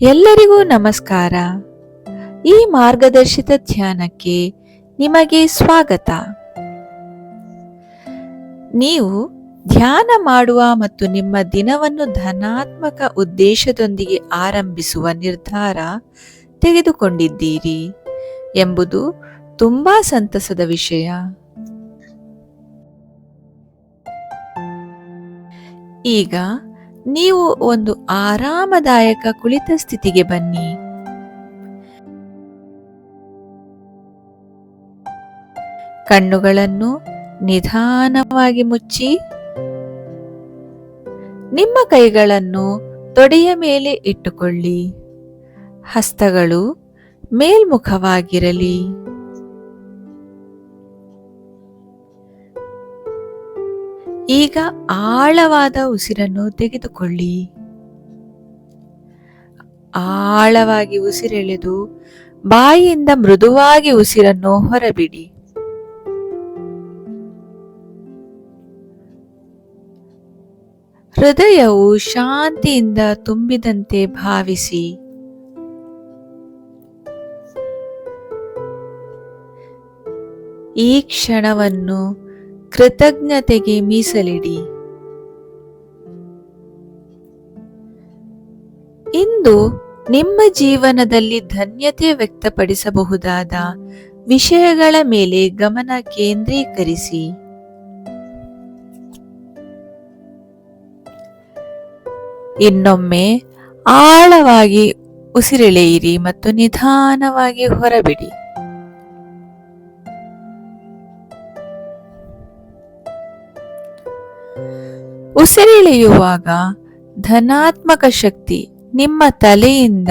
ಎಲ್ಲರಿಗೂ ನಮಸ್ಕಾರ. ಈ ಮಾರ್ಗದರ್ಶಿತ ಧ್ಯಾನಕ್ಕೆ ನಿಮಗೆ ಸ್ವಾಗತ. ನೀವು ಧ್ಯಾನ ಮಾಡುವ ಮತ್ತು ನಿಮ್ಮ ದಿನವನ್ನು ಧನಾತ್ಮಕ ಉದ್ದೇಶದೊಂದಿಗೆ ಆರಂಭಿಸುವ ನಿರ್ಧಾರ ತೆಗೆದುಕೊಂಡಿದ್ದೀರಿ ಎಂಬುದು ತುಂಬಾ ಸಂತಸದ ವಿಷಯ. ಈಗ ನೀವು ಒಂದು ಆರಾಮದಾಯಕ ಕುಳಿತ ಸ್ಥಿತಿಗೆ ಬನ್ನಿ. ಕಣ್ಣುಗಳನ್ನು ನಿಧಾನವಾಗಿ ಮುಚ್ಚಿ. ನಿಮ್ಮ ಕೈಗಳನ್ನು ತೊಡೆಯ ಮೇಲೆ ಇಟ್ಟುಕೊಳ್ಳಿ. ಹಸ್ತಗಳು ಮೇಲ್ಮುಖವಾಗಿರಲಿ. ಈಗ ಆಳವಾದ ಉಸಿರನ್ನು ತೆಗೆದುಕೊಳ್ಳಿ. ಆಳವಾಗಿ ಉಸಿರೆಳೆದು ಬಾಯಿಯಿಂದ ಮೃದುವಾಗಿ ಉಸಿರನ್ನು ಹೊರಬಿಡಿ. ಹೃದಯವು ಶಾಂತಿಯಿಂದ ತುಂಬಿದಂತೆ ಭಾವಿಸಿ. ಈ ಕ್ಷಣವನ್ನು ಕೃತಜ್ಞತೆಗೆ ಮೀಸಲಿಡಿ. ಇಂದು ನಿಮ್ಮ ಜೀವನದಲ್ಲಿ ಧನ್ಯತೆ ವ್ಯಕ್ತಪಡಿಸಬಹುದಾದ ವಿಷಯಗಳ ಮೇಲೆ ಗಮನ ಕೇಂದ್ರೀಕರಿಸಿ. ಇನ್ನೊಮ್ಮೆ ಆಳವಾಗಿ ಉಸಿರೆಳೆಯಿರಿ ಮತ್ತು ನಿಧಾನವಾಗಿ ಹೊರಬಿಡಿ. ಉಸಿರೆಳೆಯುವಾಗ ಧನಾತ್ಮಕ ಶಕ್ತಿ ನಿಮ್ಮ ತಲೆಯಿಂದ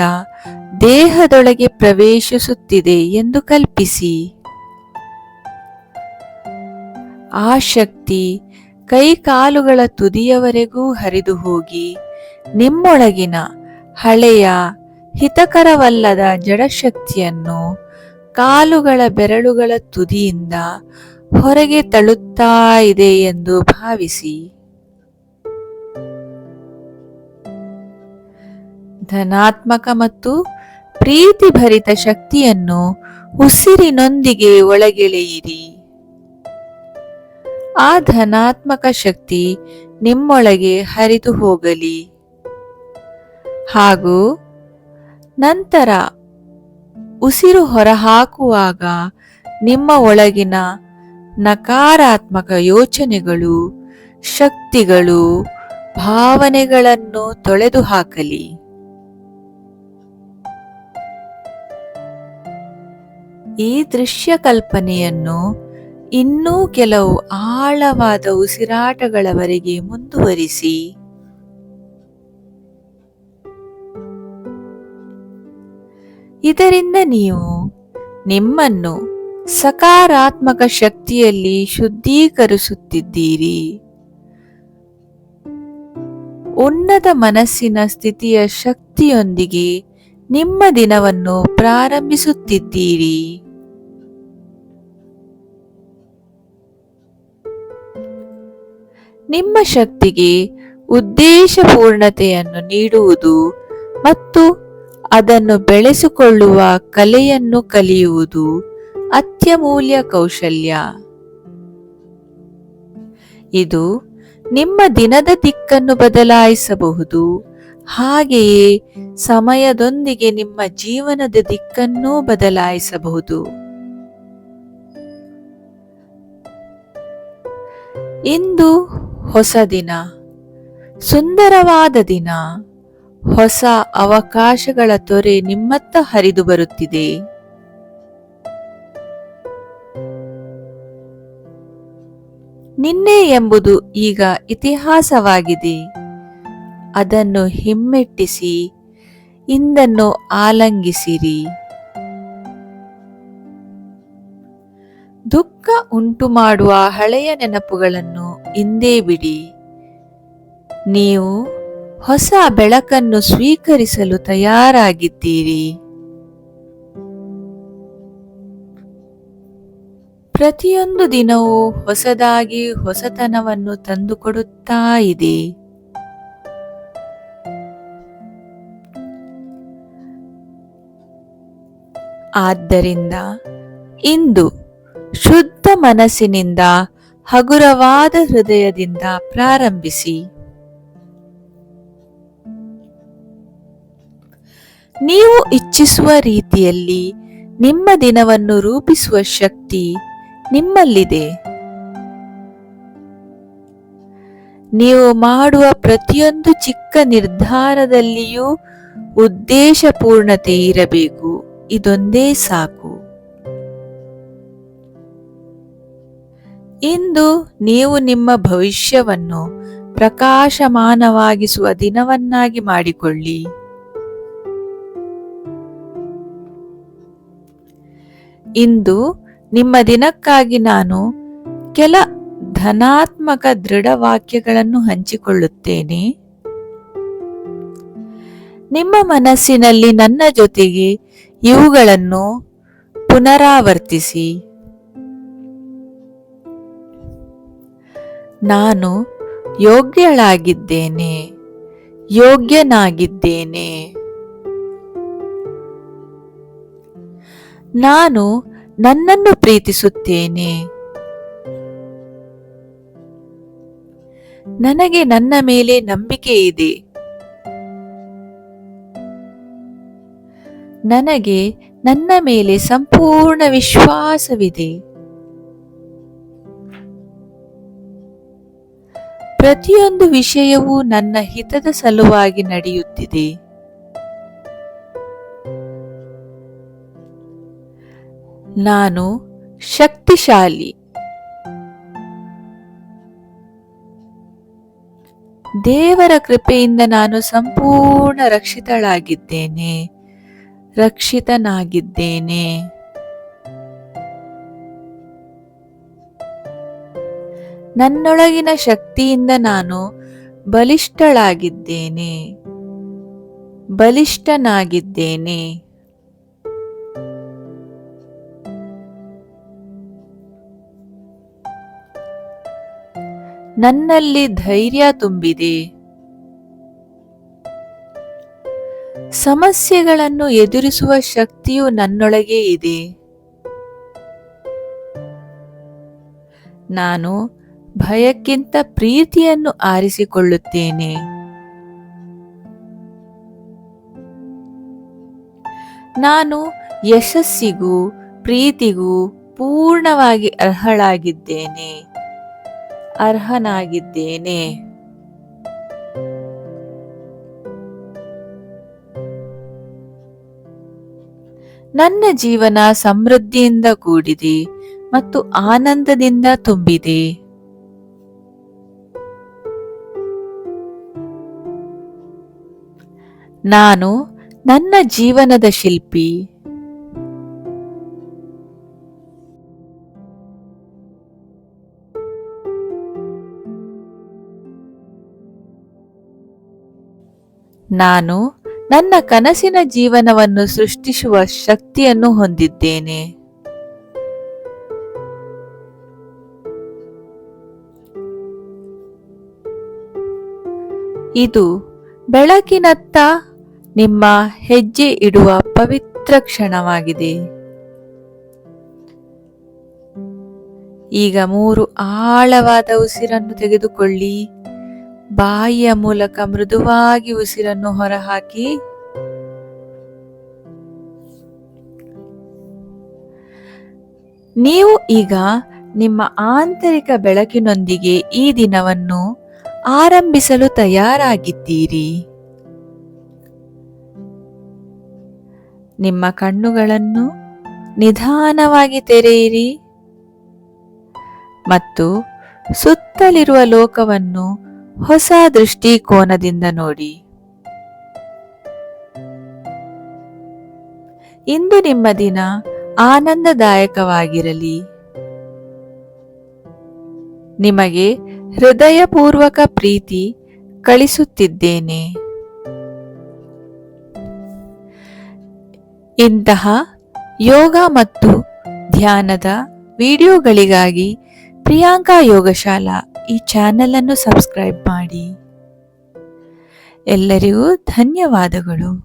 ದೇಹದೊಳಗೆ ಪ್ರವೇಶಿಸುತ್ತಿದೆ ಎಂದು ಕಲ್ಪಿಸಿ. ಆ ಶಕ್ತಿ ಕೈಕಾಲುಗಳ ತುದಿಯವರೆಗೂ ಹರಿದು ಹೋಗಿ ನಿಮ್ಮೊಳಗಿನ ಹಳೆಯ ಹಿತಕರವಲ್ಲದ ಜಡಶಕ್ತಿಯನ್ನು ಕಾಲುಗಳ ಬೆರಳುಗಳ ತುದಿಯಿಂದ ಹೊರಗೆ ತಳ್ಳುತ್ತಾ ಇದೆ ಎಂದು ಭಾವಿಸಿ. ಧನಾತ್ಮಕ ಮತ್ತು ಪ್ರೀತಿಭರಿತ ಶಕ್ತಿಯನ್ನು ಉಸಿರಿನೊಂದಿಗೆ ಒಳಗೆಳೆಯಿರಿ. ಆ ಧನಾತ್ಮಕ ಶಕ್ತಿ ನಿಮ್ಮೊಳಗೆ ಹರಿದು ಹೋಗಲಿ. ಹಾಗೂ ನಂತರ ಉಸಿರು ಹೊರಹಾಕುವಾಗ ನಿಮ್ಮ ಒಳಗಿನ ನಕಾರಾತ್ಮಕ ಯೋಚನೆಗಳು, ಶಕ್ತಿಗಳು, ಭಾವನೆಗಳನ್ನು ತೊಳೆದು ಹಾಕಲಿ ಈ ದೃಶ್ಯ ಕಲ್ಪನೆಯನ್ನು ಇನ್ನೂ ಕೆಲವು ಆಳವಾದ ಉಸಿರಾಟಗಳವರೆಗೆ ಮುಂದುವರಿಸಿ. ಇದರಿಂದ ನೀವು ನಿಮ್ಮನ್ನು ಸಕಾರಾತ್ಮಕ ಶಕ್ತಿಯಲ್ಲಿ ಶುದ್ಧೀಕರಿಸುತ್ತಿದ್ದೀರಿ. ಉನ್ನತ ಮನಸ್ಸಿನ ಸ್ಥಿತಿಯ ಶಕ್ತಿಯೊಂದಿಗೆ ನಿಮ್ಮ ದಿನವನ್ನು ಪ್ರಾರಂಭಿಸುತ್ತಿದ್ದೀರಿ. ನಿಮ್ಮ ಶಕ್ತಿಗೆ ಉದ್ದೇಶಪೂರ್ಣತೆಯನ್ನು ನೀಡುವುದು ಮತ್ತು ಅದನ್ನು ಬೆಳೆಸಿಕೊಳ್ಳುವ ಕಲೆಯನ್ನು ಕಲಿಯುವುದು. ಅತ್ಯಮೂಲ್ಯ ಕೌಶಲ್ಯ. ಇದು ನಿಮ್ಮ ದಿನದ ದಿಕ್ಕನ್ನು ಬದಲಾಯಿಸಬಹುದು. ಹಾಗೆಯೇ ಸಮಯದೊಂದಿಗೆ ನಿಮ್ಮ ಜೀವನದ ದಿಕ್ಕನ್ನೂ ಬದಲಾಯಿಸಬಹುದು. ಇಂದು ಹೊಸ ದಿನ. ಸುಂದರವಾದ ದಿನ. ಹೊಸ ಅವಕಾಶಗಳ ತೊರೆ ನಿಮ್ಮತ್ತ ಹರಿದು ಬರುತ್ತಿದೆ. ನಿನ್ನೆ ಎಂಬುದು ಈಗ ಇತಿಹಾಸವಾಗಿದೆ. ಅದನ್ನು ಹಿಮ್ಮೆಟ್ಟಿಸಿ, ಇಂದನ್ನು ಆಲಂಗಿಸಿರಿ. ದುಃಖ ಉಂಟು ಮಾಡುವ ಹಳೆಯ ನೆನಪುಗಳನ್ನು ಇಂದೇ ಬಿಡಿ. ನೀವು ಹೊಸ ಬೆಳಕನ್ನು ಸ್ವೀಕರಿಸಲು ತಯಾರಾಗಿದ್ದೀರಿ. ಪ್ರತಿಯೊಂದು ದಿನವೂ ಹೊಸದಾಗಿ ಹೊಸತನವನ್ನು ತಂದುಕೊಡುತ್ತಾ ಇದೆ ಆದ್ದರಿಂದ ಇಂದು ಶುದ್ಧ ಮನಸ್ಸಿನಿಂದ ಹಗುರವಾದ ಹೃದಯದಿಂದ ಪ್ರಾರಂಭಿಸಿ. ನೀವು ಇಚ್ಛಿಸುವ ರೀತಿಯಲ್ಲಿ ನಿಮ್ಮ ದಿನವನ್ನು ರೂಪಿಸುವ ಶಕ್ತಿ ನಿಮ್ಮಲ್ಲಿದೆ. ನೀವು ಮಾಡುವ ಪ್ರತಿಯೊಂದು ಚಿಕ್ಕ ನಿರ್ಧಾರದಲ್ಲಿಯೂ ಉದ್ದೇಶಪೂರ್ಣತೆ ಇರಬೇಕು. ಇದೊಂದೇ ಸಾಕು. ಇಂದು ನೀವು ನಿಮ್ಮ ಭವಿಷ್ಯವನ್ನು ಪ್ರಕಾಶಮಾನವಾಗಿಸುವ ದಿನವನ್ನಾಗಿ ಮಾಡಿಕೊಳ್ಳಿ. ಇಂದು ನಿಮ್ಮ ದಿನಕ್ಕಾಗಿ ನಾನು ಕೆಲ ಧನಾತ್ಮಕ ದೃಢ ವಾಕ್ಯಗಳನ್ನು ಹಂಚಿಕೊಳ್ಳುತ್ತೇನೆ. ನಿಮ್ಮ ಮನಸ್ಸಿನಲ್ಲಿ ನನ್ನ ಜೊತೆಗೆ ಇವುಗಳನ್ನು ಪುನರಾವರ್ತಿಸಿ. ನಾನು ಯೋಗ್ಯಳಾಗಿದ್ದೇನೆ, ಯೋಗ್ಯನಾಗಿದ್ದೇನೆ. ನಾನು ನನ್ನನ್ನು ಪ್ರೀತಿಸುತ್ತೇನೆ. ನನಗೆ ನನ್ನ ಮೇಲೆ ನಂಬಿಕೆ ಇದೆ. ನನಗೆ ನನ್ನ ಮೇಲೆ ಸಂಪೂರ್ಣ ವಿಶ್ವಾಸವಿದೆ. ಪ್ರತಿಯೊಂದು ವಿಷಯವೂ ನನ್ನ ಹಿತದ ಸಲುವಾಗಿ ನಡೆಯುತ್ತಿದೆ. ನಾನು ಶಕ್ತಿಶಾಲಿ. ದೇವರ ಕೃಪೆಯಿಂದ ನಾನು ಸಂಪೂರ್ಣ ರಕ್ಷಿತಳಾಗಿದ್ದೇನೆ. ರಕ್ಷಿತನಾಗಿದ್ದೇನೆ. ನನ್ನೊಳಗಿನ ಶಕ್ತಿಯಿಂದ ನಾನು ಬಲಿಷ್ಠಳಾಗಿದ್ದೇನೆ. ಬಲಿಷ್ಠನಾಗಿದ್ದೇನೆ. ನನ್ನಲ್ಲಿ ಧೈರ್ಯ ತುಂಬಿದೆ. ಸಮಸ್ಯೆಗಳನ್ನು ಎದುರಿಸುವ ಶಕ್ತಿಯು ನನ್ನೊಳಗೆ ಇದೆ. ನಾನು ಭಯಕ್ಕಿಂತ ಪ್ರೀತಿಯನ್ನು ಆರಿಸಿಕೊಳ್ಳುತ್ತೇನೆ. ನಾನು ಯಶಸ್ಸಿಗೂ, ಪ್ರೀತಿಗೂ ಪೂರ್ಣವಾಗಿ ಅರ್ಹಳಾಗಿದ್ದೇನೆ. ಅರ್ಹನಾಗಿದ್ದೇನೆ. ನನ್ನ ಜೀವನ ಸಮೃದ್ಧಿಯಿಂದ ಕೂಡಿದೆ ಮತ್ತು ಆನಂದದಿಂದ ತುಂಬಿದೆ. ನಾನು ನನ್ನ ಜೀವನದ ಶಿಲ್ಪಿ. ನಾನು ನನ್ನ ಕನಸಿನ ಜೀವನವನ್ನು ಸೃಷ್ಟಿಸುವ ಶಕ್ತಿಯನ್ನು ಹೊಂದಿದ್ದೇನೆ. ಇದು ಬೆಳಕಿನತ್ತ ನಿಮ್ಮ ಹೆಜ್ಜೆ ಇಡುವ ಪವಿತ್ರ ಕ್ಷಣವಾಗಿದೆ. ಈಗ ಮೂರು ಆಳವಾದ ಉಸಿರನ್ನು ತೆಗೆದುಕೊಳ್ಳಿ. ಬಾಯಿಯ ಮೂಲಕ ಮೃದುವಾಗಿ ಉಸಿರನ್ನು ಹೊರಹಾಕಿ. ನೀವು ಈಗ ನಿಮ್ಮ ಆಂತರಿಕ ಬೆಳಕಿನೊಂದಿಗೆ ಈ ದಿನವನ್ನು ಆರಂಭಿಸಲು ತಯಾರಾಗಿದ್ದೀರಿ. ನಿಮ್ಮ ಕಣ್ಣುಗಳನ್ನು ನಿಧಾನವಾಗಿ ತೆರೆಯಿರಿ. ಮತ್ತು ಸುತ್ತಲಿರುವ ಲೋಕವನ್ನು ಹೊಸ ದೃಷ್ಟಿಕೋನದಿಂದ ನೋಡಿ. ಇಂದು ನಿಮ್ಮ ದಿನ ಆನಂದದಾಯಕವಾಗಿರಲಿ. ನಿಮಗೆ ಹೃದಯಪೂರ್ವಕ ಪ್ರೀತಿ ಕಳಿಸುತ್ತಿದ್ದೇನೆ. ಇಂತಹ ಯೋಗ ಮತ್ತು ಧ್ಯಾನದ ವಿಡಿಯೋಗಳಿಗಾಗಿ ಪ್ರಿಯಾಂಕಾ ಯೋಗಶಾಲಾ ಈ ಚಾನೆಲ್ ಅನ್ನು ಸಬ್ಸ್ಕ್ರೈಬ್ ಮಾಡಿ. ಎಲ್ಲರಿಗೂ ಧನ್ಯವಾದಗಳು.